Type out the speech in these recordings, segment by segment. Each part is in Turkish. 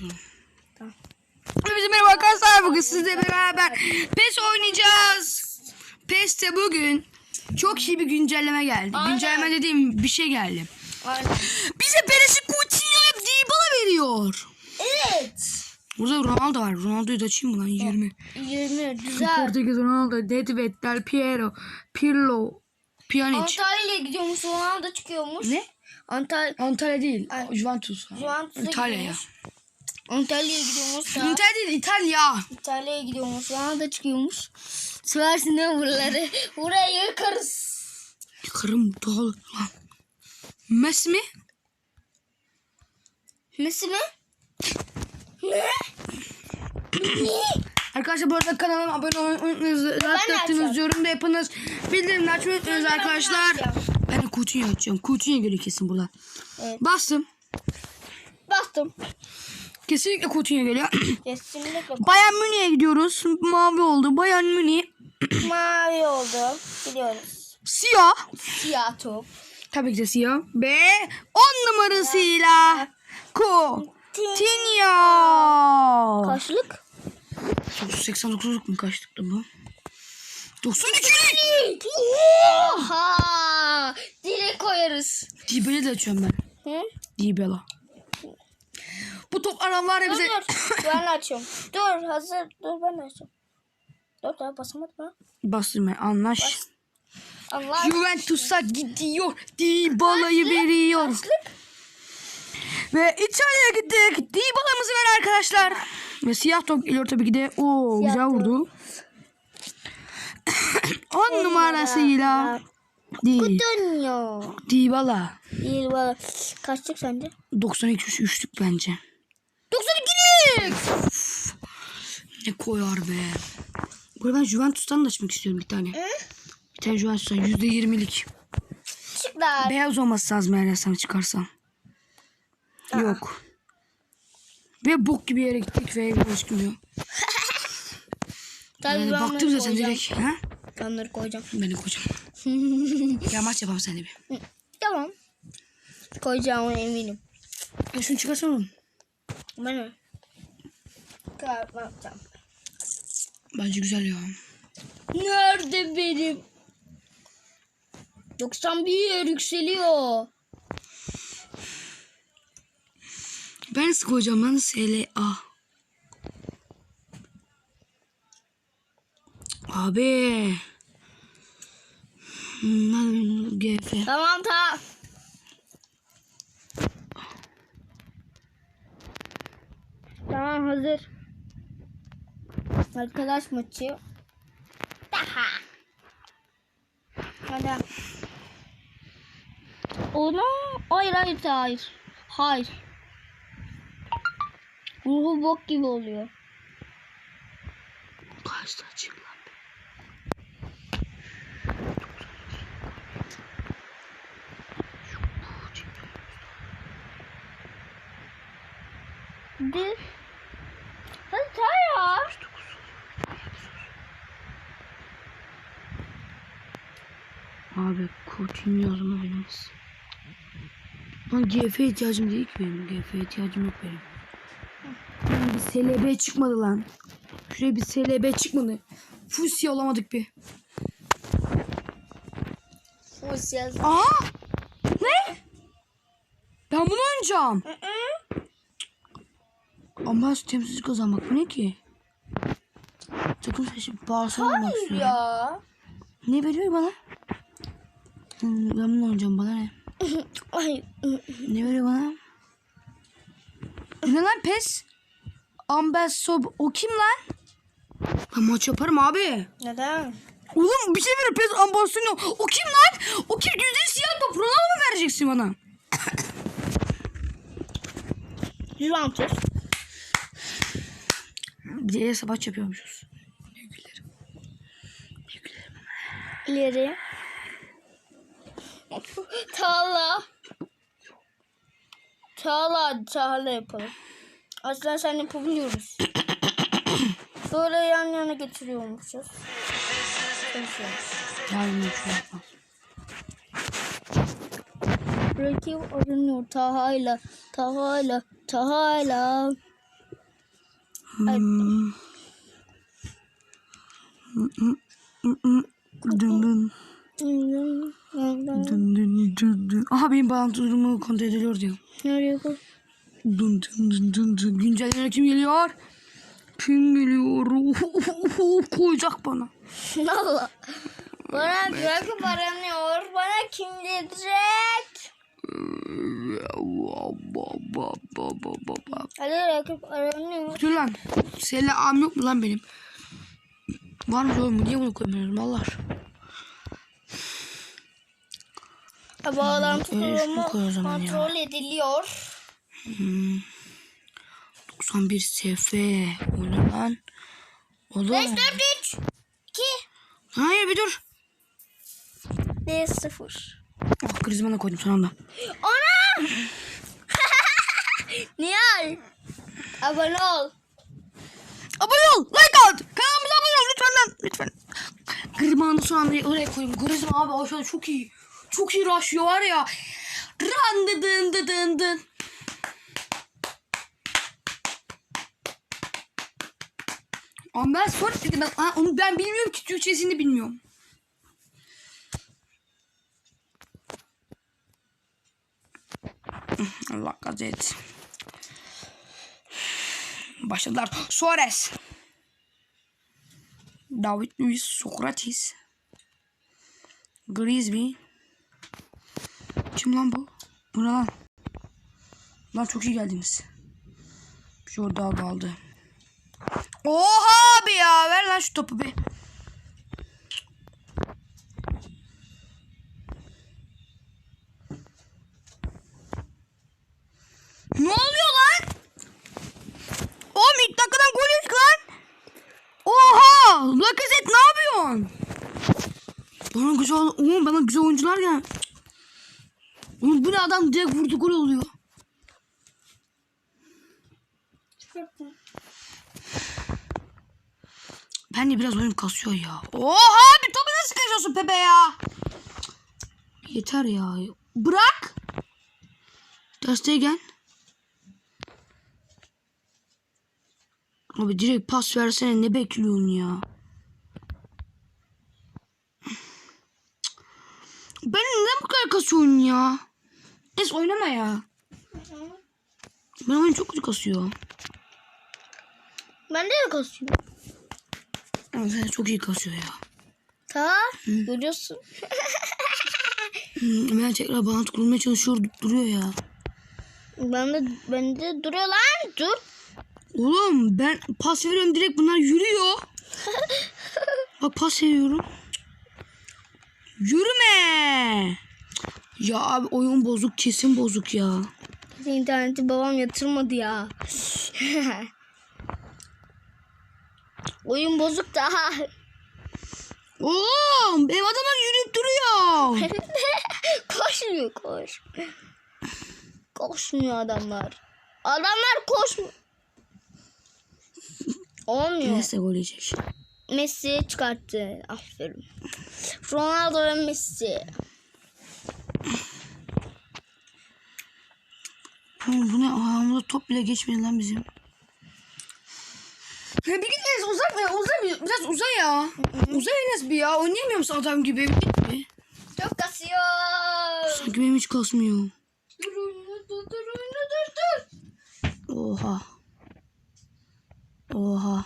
açıyorum. Tamam. Bizim merhaba arkadaşlar bugün sizle beraber PES oynayacağız. PES'te bugün çok iyi bir güncelleme geldi. Aynen. Güncelleme dediğim bir şey geldi. Aynen. Bize Perez'i Coutinho ve Dybala veriyor. Evet. Burada Ronaldo var. Ronaldo'yu da açayım mı lan 20. 20 güzel. Portekiz Ronaldo, Nedved, Del Piero, Pirlo, Pjanic. Antalya'ya gidiyormuş. Ronaldo çıkıyormuş. Ne? Antalya. Antalya değil. Ay. Juventus. Juventus'a İtalya ya. Antalya'ya gidiyormuş. Daha. İtalya değil İtalya. İtalya'ya gidiyormuş. Ronaldo çıkıyormuş. Seversin mi buraları? Burayı yakarız. Yıkarım doğal. Messi mi? Messi mi? Ne? Ne? Arkadaşlar bu arada kanalıma abone olmayı unutmayınız. Açacağım. attınız, yorum da yapınız. Bildirimleri açmayı unutmayınız arkadaşlar. Ben de Coutinho açacağım. Coutinho geliyor kesin burada. Evet. Bastım. Bastım. Kesinlikle Coutinho geliyor. Kesinlikle Bayern Münih'e gidiyoruz. Mavi oldu. Bayern Münih. mavi oldu. Biliyoruz. Siyah. Siyah top. Tabii ki de siyah. Ve 10 numarasıyla Coutinho. Karşılık. 89'luk mu kaçtıktı bu? 92'lik. Oha! Direkt koyarız. Dybala'yı da açıyorum ben. Hı? Dybala. Bu top aram var ya Dur bize. dur. Ben açıyorum. Dur hazır. Dur ben açıyorum. Dur daha basamadım ha. Bastım ben anlaş. Allah. Juventus'a gidiyor. Dybala'yı veriyor. Ve İtalya'ya gittik. Dybala'mızı ver arkadaşlar. Ve siyah top geliyor tabii ki de. Oo Siyah güzel top. vurdu. 10 numarasıyla değil. Dönüyor. Dybala. Bir bak. Kaçtık sence? 92 üç- üçlük bence. 92'lik. Ne koyar be. Bu arada ben Juventus'tan da açmak istiyorum bir tane. Bir tane Juventus'tan %20'lik. Çıklar. Beyaz olması lazım eğer sana çıkarsam. Yok. Ve bok gibi yere gittik ve evde çıkmıyor. Tabii Yani ben baktım zaten koyacağım. direkt. Ha? Onları koyacağım. Ben de koyacağım. Ya maç yapalım seninle bir. Tamam. Koyacağım eminim. Ya şunu çıkarsana oğlum. Ben mi? Kapatacağım. Bence güzel ya. Nerede benim? 91 yükseliyor. Ben nasıl koyacağım lan? SLA. Abi. GF. Tamam tamam. Tamam hazır. Arkadaş maçı. Daha. Hadi. Onu hayır hayır hayır. Hayır. Ruhu bok gibi oluyor. Kaçta açayım Hadi. Hadi tay ya. Abi Coutinho zaman oynamaz. Lan GF ihtiyacım değil ki benim. GF ihtiyacım yok benim. Lan bir SLB çıkmadı lan. Şuraya bir SLB çıkmadı. Fusi olamadık bir. Fusyaz. Aa! Ne? Ben bunu oynayacağım. Ama temsilci kazanmak ne ki? Takım seçip Barcelona olmak Hayır istiyorum. ya. Ne veriyor bana? Hmm, Ben bunu oynayacağım bana ne? Ay. Ne veriyor bana? Ne lan pes? Ambes Sob o kim lan? Ben maç yaparım abi. Neden? Oğlum bir şey veriyor pes Ambasino. O kim lan? O kim? Yüzde siyah top. Ronaldo mu vereceksin bana? Juventus. De savaş yapıyormuşuz. Ne gülerim. Ne gülerim. İleri. Tağla. Tağla tağla yapalım. Aslında sen yapabiliyoruz. Böyle yan yana getiriyormuşuz. Yarın bir şey yapmaz. Rakip arınıyor Taha'yla. Taha'yla. Taha'yla. Dın dın. Dın dın dın dın. Aha benim bağlantı durumu kontrol ediliyor diyor. Nereye koy? Dın dın dın dın dın. Güncelleme kim geliyor? Kim geliyor? Koyacak bana. Allah. Bana bırakıp aranıyor. Bana kim diyecek? Hadi rakip aramıyorum. Dur lan. Seninle am yok mu lan benim? Var mı yok mu? Niye bunu koymuyorum Allah Bağlantı durumu kontrol ediliyor. Hmm. 91 SF. O ne lan? O 5, 4, 3, 2. Hayır bir dur. D0. Oh, Griezmann'a koydum son anda. Ana! Nihal! Abone ol. Abone ol. Like at. Kanalımıza abone ol. Lütfen lan. Lütfen. Griezmann'ı son anda oraya koyayım. Griezmann abi o aşağıda çok iyi. Çok iyi raşıyor var ya. Ran dıdın dıdın dın. Ama ben sonra dedim. Ben, onu ben bilmiyorum ki Türkçesini bilmiyorum. Allah gazet. Başladılar. Suarez. David Luiz Sokrates. Grisby. Kim lan bu? Bu ne lan? Lan çok iyi geldiniz. Bir şey kaldı. Oha abi ya. Ver lan şu topu bir. Ne oluyor lan? Oğlum ilk dakikadan gol yedik lan. Oha! Lacazette ne yapıyorsun? Bana güzel, bana güzel oyuncular gel. Oğlum bu ne adam direkt vurdu gol oluyor. Ben de biraz oyun kasıyor ya. Oha bir topu nasıl kaçıyorsun Pepe ya? Yeter ya. Bırak. Derste gel. Abi direkt pas versene ne bekliyorsun ya? Ben kadar kasıyorsun ya? Es oynama ya. Ben oyun çok kötü kasıyor. Ben de? Ama sen çok iyi kasıyor ya. Tamam. Görüyorsun. Hmm, Ben tekrar bağlantı kurmaya çalışıyor duruyor ya. Ben de ben de duruyor lan. Dur. Oğlum ben pas veriyorum direkt bunlar yürüyor. Bak pas veriyorum. Yürüme. Ya abi oyun bozuk kesin bozuk ya. İnterneti babam yatırmadı ya. Oyun bozuk da. Oğlum benim adamlar yürüyüp duruyor. Koşmuyor koş. Koşmuyor adamlar. Adamlar koşmuyor. Olmuyor. Neyse gol yiyecek. Messi çıkarttı. Aferin. Ronaldo ve Messi. Oğlum bu ne? Ayağımıza top bile geçmedi lan bizim. Ya bir git Enes uzak mı? Uzak mı? Biraz uza ya. Uza Enes bir ya. Oynayamıyor musun adam gibi? Bir git bir. Çok kasıyor. Sanki benim hiç kasmıyor. Dur oyunu dur dur oyunu dur dur. Oha. Oha.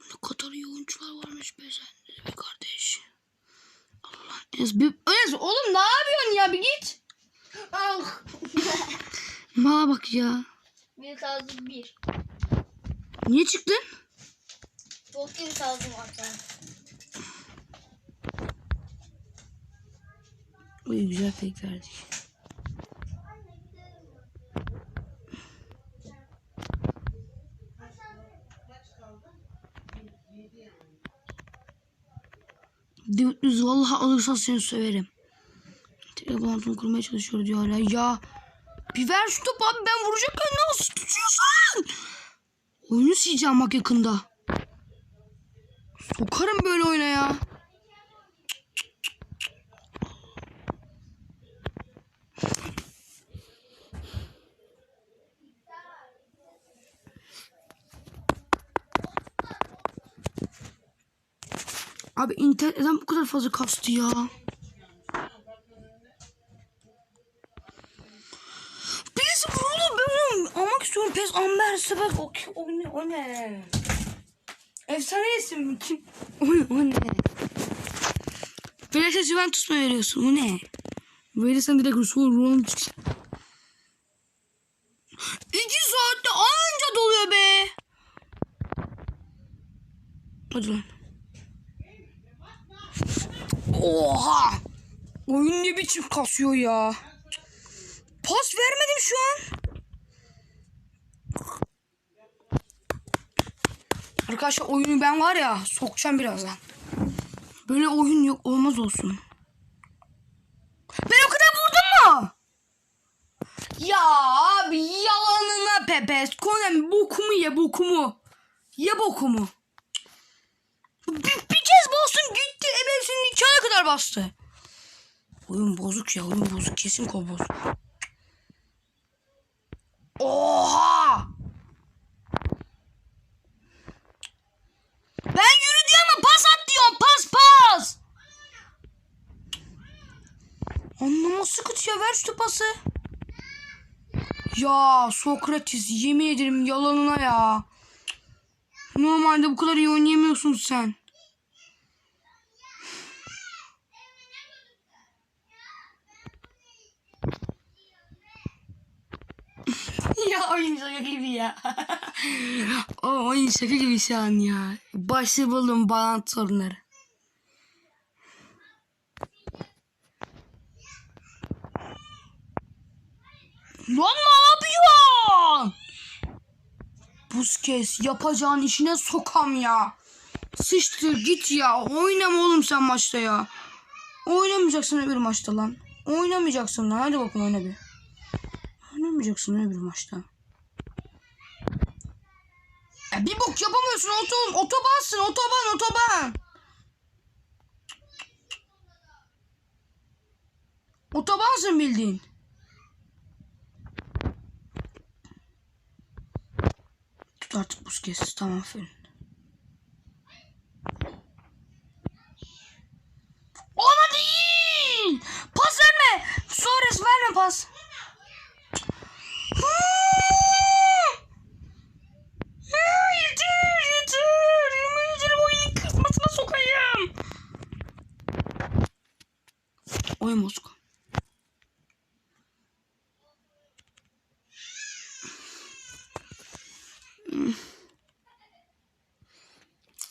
Ne kadar iyi oyuncular varmış be sen be kardeş. Allah Enes, bir, Enes oğlum ne yapıyorsun ya bir git. Ah. Mala bak ya. Bir tarzı bir. Niye çıktın? Çok bir tarzı var sen. İyi güzel pek verdik. Düz vallahi alırsan seni söverim. Tekrar kurmaya çalışıyor diyor hala. Ya bir ver şu topu abi ben vuracakken nasıl tutuyorsun? Oyunu sileceğim bak yakında. Sokarım böyle oyuna ya. Abi internet neden bu kadar fazla kastı ya? Birisi vuruldu ben onu almak istiyorum. Pes Amber Sefer o, o ne o ne? Efsane isim kim? O o ne? Felaket Juventus mu veriyorsun? O ne? Verirsen direkt Rusul Ronaldo çıksın. İki saatte anca doluyor be. Hadi lan. Oha! Oyun ne biçim kasıyor ya? Pas vermedim şu an. Arkadaşlar oyunu ben var ya sokacağım birazdan. Böyle oyun yok olmaz olsun. Ben o kadar vurdum mu? Ya abi yalanına pepes. Konem bokumu ye bokumu. Ye bokumu. Bir, bastım gitti. Ebesinin nikahına kadar bastı. Oyun bozuk ya oyun bozuk. Kesin kol bozuk. Oha! Ben yürü diyor ama pas at diyorum. Pas pas. Anlaması kötü ya ver şu pası. Ya Sokrates yemin ederim yalanına ya. Normalde bu kadar iyi oynayamıyorsun sen. ya oyun şaka gibi ya. o oyun şaka gibi şu an ya. Başı buldum bağlantı sorunları. Lan ne yapıyorsun? Busquets yapacağın işine sokam ya. Sıçtır git ya. Oynama oğlum sen maçta ya. Oynamayacaksın öbür maçta lan. Oynamayacaksın lan. Hadi bakalım oyna bir. Oynamayacaksın öbür maçta. Ya bir bok yapamıyorsun oton. Otobansın otoban otoban. Otobansın bildiğin. Tut artık Busquets. Tamam aferin. Ona değil. Pas verme. Suarez verme pas. Ya yeter yeter. Yemin ederim oyunun kısmasına sokayım. Oyun bozuk.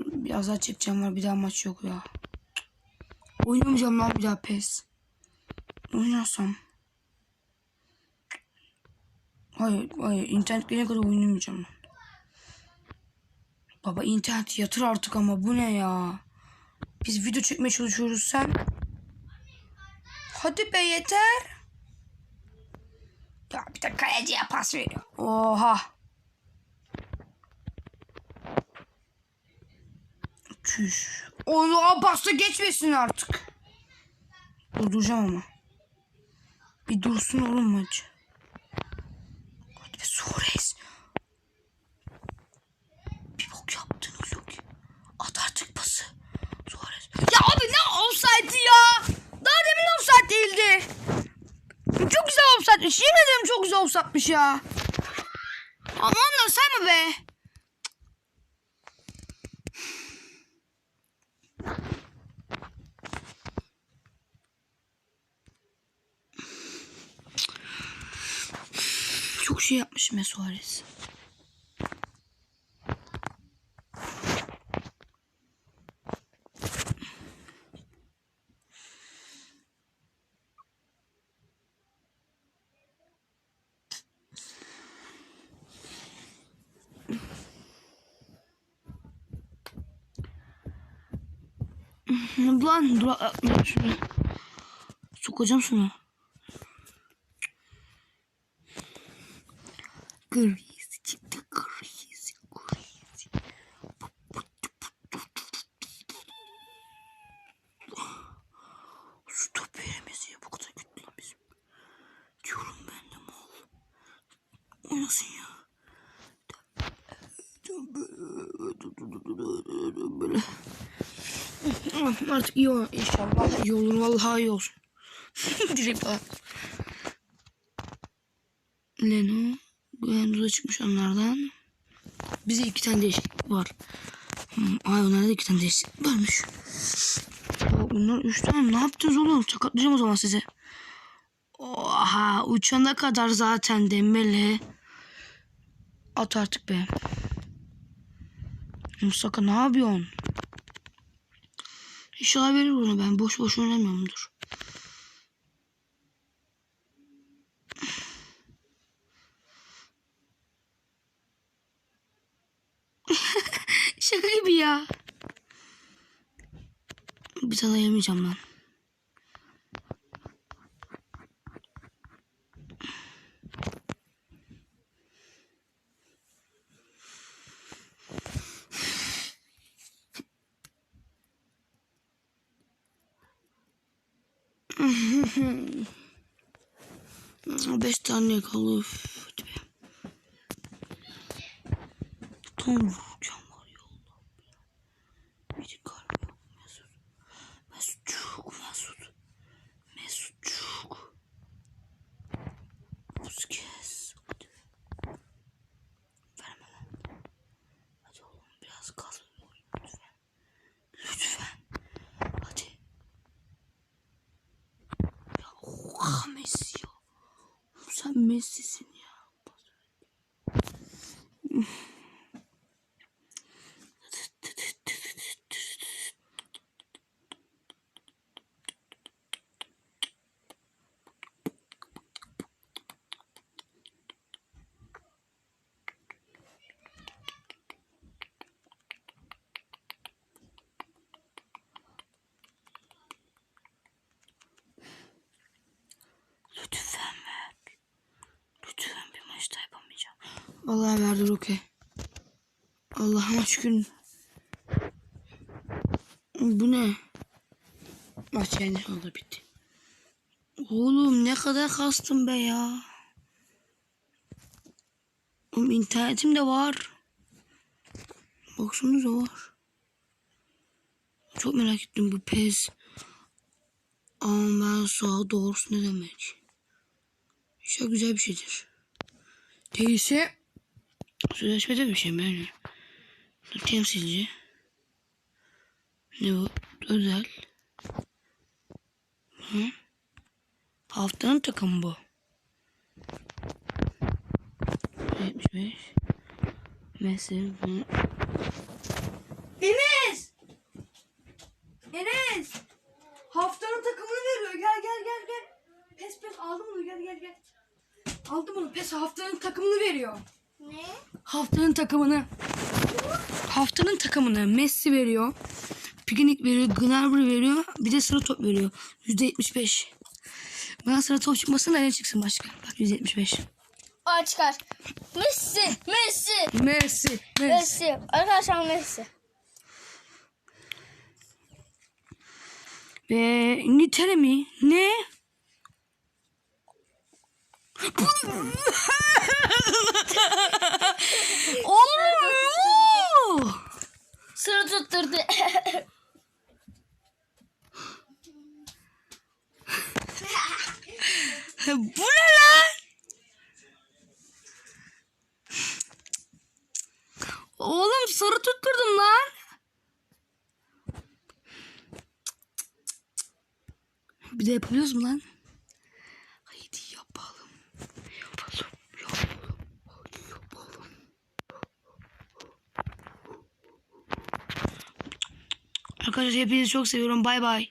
Biraz daha çekeceğim var. Bir daha maç yok ya. Oynamayacağım lan bir daha pes. Oynarsam. Hayır hayır internet gelene kadar oynamayacağım lan. Baba internet yatır artık ama bu ne ya? Biz video çekmeye çalışıyoruz sen. Hadi be yeter. Ya bir de kaleciye pas veriyor. Oha. Çüş. Onu pasta geçmesin artık. Durduracağım ama. Bir dursun oğlum maç. Hadi be Suarez. Bir bok yaptın oğlum. At artık pası. Suarez. Ya abi ne offside ya? Daha demin offside değildi. Çok güzel offside'miş. Yemin ederim çok güzel offside'miş ya. Ama onları sayma be. Çok şey yapmışım ya Suarez. Lan dur lan şunu. Sokacağım şunu. Kriz çıktı kriz. Kriz. Stoperimiz ya bu kadar kötü lan bizim. Diyorum ben de mal. Oynasın ya. Ah, Artık iyi olur inşallah. İyi olur vallahi iyi olsun. Direkt bak. Leno. Guendou'da çıkmış onlardan. Bize iki tane değişiklik var. Hmm, ay onlarda da iki tane değişiklik varmış. Ya bunlar üç tane ne yaptınız oğlum? Sakatlayacağım o zaman size. Oha uçana kadar zaten Dembele. At artık be. Mustafa ne yapıyorsun? İnşallah verir bunu ben boş boş oynamıyorumdur. Şaka gibi ya. Bir tane yemeyeceğim ben. Tane kaldı. Üf, hadi be. Tam vuracağım var ya Allah. Bir kalp yok Mesut. Mesutçuk Mesut. Mesutçuk. Busquets. Hadi be. Verme lan. Hadi oğlum biraz gaz ver lütfen. Lütfen. Hadi. Ya oha Messi ya. Sen Messi'sin ya. Lütfen ver. Lütfen bir maç daha yapamayacağım. Vallahi verdi okey. Allah'ıma şükür. Bu ne? Maç yani oldu bitti. Oğlum ne kadar kastım be ya. Oğlum internetim de var. Baksanıza var. Çok merak ettim bu pez. Ama ben sağ doğrusu ne demek? İnşallah güzel bir şeydir. Değilse sözleşmede bir şey yani? Temsilci. Ne bu? Özel. Hı? Haftanın takımı bu. 75. Messi. Hı. Enes! Haftanın takımını veriyor. Gel gel gel gel. Pes pes aldım bunu gel gel gel. Aldım bunu pes haftanın takımını veriyor. Ne? Haftanın takımını. Haftanın takımını Messi veriyor. Piknik veriyor. Gnabry veriyor. Bir de sıra top veriyor. %75. Bana sıra top çıkmasın da ne çıksın başka? Bak %75. Aa çıkar. Messi, Messi, Messi. Messi. Messi. Arkadaşlar Messi. Ve İngiltere mi? Ne? Oğlum. Sıra tutturdu. Bu ne lan? Oğlum sarı tutturdum lan. Bir de yapabiliyoruz mu lan? Haydi yapalım. Yapalım. Yapalım. Hadi yapalım. Arkadaşlar hepinizi çok seviyorum. Bay bay.